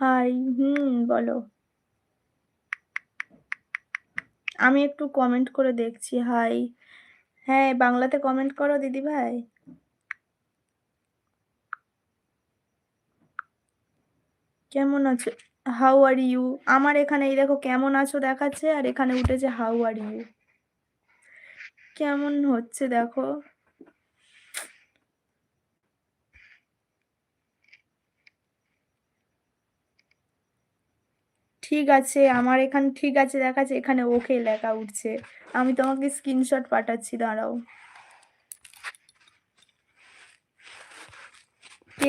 High, হুম, বলো। আমি একটু কমেন্ট করে দেখছি, হাই। হ্যাঁ বাংলাতে কমেন্ট করো, দিদি ভাই। কেমন আছো? হাউ আর ইউ আমার এখানে, এই দেখো, কেমন আছো দেখাচ্ছে, আর এখানে উঠেছে হাউ আর ইউ কেমন হচ্ছে, দেখো। ঠিক আছে, আমার এখানে ঠিক আছে দেখাচ্ছে এখানে ওকে লেখা উঠছে। আমি তোমাকে স্ক্রিনশট পাঠাচ্ছি, দাঁড়াও।